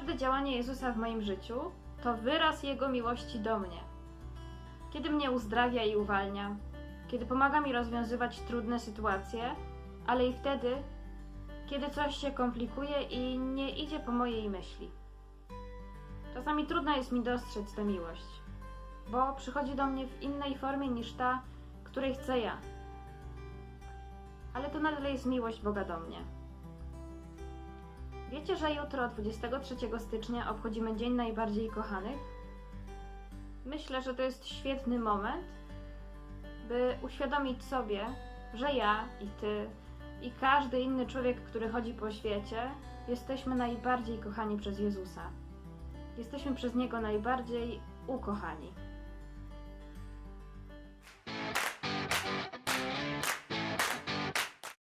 Każde działanie Jezusa w moim życiu to wyraz Jego miłości do mnie. Kiedy mnie uzdrawia i uwalnia, kiedy pomaga mi rozwiązywać trudne sytuacje, ale i wtedy, kiedy coś się komplikuje i nie idzie po mojej myśli. Czasami trudno jest mi dostrzec tę miłość, bo przychodzi do mnie w innej formie niż ta, której chcę ja. Ale to nadal jest miłość Boga do mnie. Wiecie, że jutro, 23 stycznia, obchodzimy Dzień Najbardziej Kochanych? Myślę, że to jest świetny moment, by uświadomić sobie, że ja i ty i każdy inny człowiek, który chodzi po świecie, jesteśmy najbardziej kochani przez Jezusa. Jesteśmy przez Niego najbardziej ukochani.